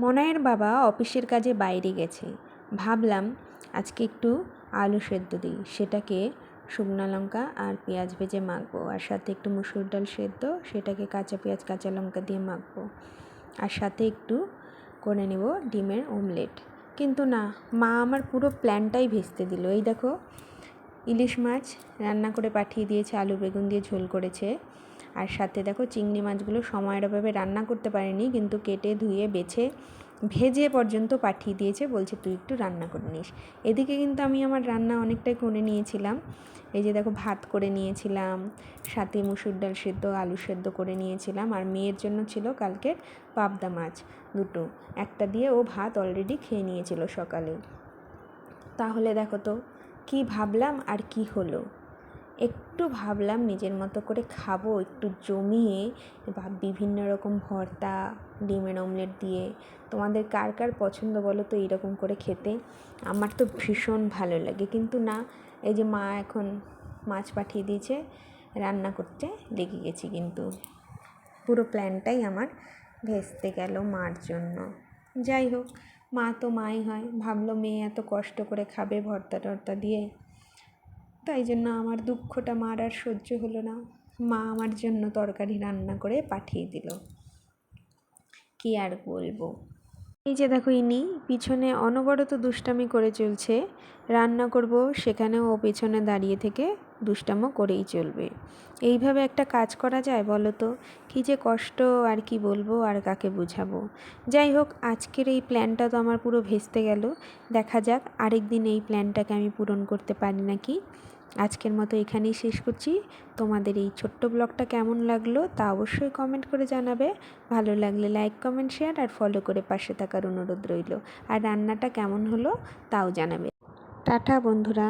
মনায়ের বাবা অফিসের কাজে বাইরে গেছে। ভাবলাম আজকে একটু আলু সেদ্ধ দিই। সেটাকে শুকনো লঙ্কা আর পেঁয়াজ ভেজে মাখবো আর সাথে একটু মুসুর ডাল সেদ্ধ, সেটাকে কাঁচা পেঁয়াজ, কাঁচা লঙ্কা দিয়ে মাখবো। আর সাথে একটু করে নেব ডিমের অমলেট। কিন্তু না, মা আমার পুরো প্ল্যানটাই ভেস্তে দিল। এই দেখো, ইলিশ মাছ রান্না করে পাঠিয়ে দিয়েছে, আলু বেগুন দিয়ে ঝোল করেছে। আর সাথে দেখো চিংড়ি মাছগুলো সময়ের অভাবে রান্না করতে পারিনি, কিন্তু কেটে ধুয়ে, বেছে, ভেজে পর্যন্ত পাঠিয়ে দিয়েছে, বলছে তুই একটু রান্না করে নিস। এদিকে কিন্তু আমি আমার রান্না অনেকটাই করে নিয়েছিলাম। এই যে দেখো ভাত করে নিয়েছিলাম, সাথে মুসুর ডাল সেদ্ধ, আলু সেদ্ধ করে নিয়েছিলাম, আর মেয়ের জন্য ছিল কালকের পাবদা মাছ দুটো। একটা দিয়ে ও ভাত অলরেডি খেয়ে নিয়েছিল সকালে। তাহলে দেখো তো, কি ভাবলাম আর কি হলো? একটু ভাবলাম নিজের মতো করে খাব, একটু জমিয়ে, বা বিভিন্ন রকম ভর্তা, ডিমের অমলেট দিয়ে। তোমাদের কার কার পছন্দ বলো তো এইরকম করে খেতে? আমার তো ভীষণ ভালো লাগে। কিন্তু না, এই যে মা এখন মাছ পাঠিয়ে দিয়েছে, রান্না করতে লেগে গেছি কিন্তু। পুরো প্ল্যানটাই আমার ভেস্তে গেল মার জন্য। যাই হোক, মা তো মাই হয়। ভাবলো মেয়ে এত কষ্ট করে খাবে ভর্তা টর্তা দিয়ে। তাই জন্য আমার দুঃখটা মার আর সহ্য হলো না। মা আমার জন্য তরকারি রান্না করে পাঠিয়ে দিল। কি আর বলব? এই যে দেখো ইনি, পিছনে অনবরত দুষ্টামি করে চলছে। রান্না করব সেখানেও পিছনে পেছনে দাঁড়িয়ে থেকে দুষ্টামো করেই চলবে। এইভাবে একটা কাজ করা যায় বলো তো? কী যে কষ্ট, আর কি বলব, আর কাকে বুঝাবো? যাই হোক, আজকের এই প্ল্যানটা তো আমার পুরো ভেস্তে গেল। দেখা যাক, আরেক দিন এই প্ল্যানটাকে আমি পূরণ করতে পারি নাকি? আজকের মতো এখানেই শেষ করছি। তোমাদের এই ছোট্ট ব্লগটা কেমন লাগল তা অবশ্যই কমেন্ট করে জানাবে। ভালো লাগলে লাইক কমেন্ট শেয়ার আর ফলো করে পাশে থাকার অনুরোধ রইল। আর রান্নাটা কেমন হলো তাও জানাবে। টাটা বন্ধুরা।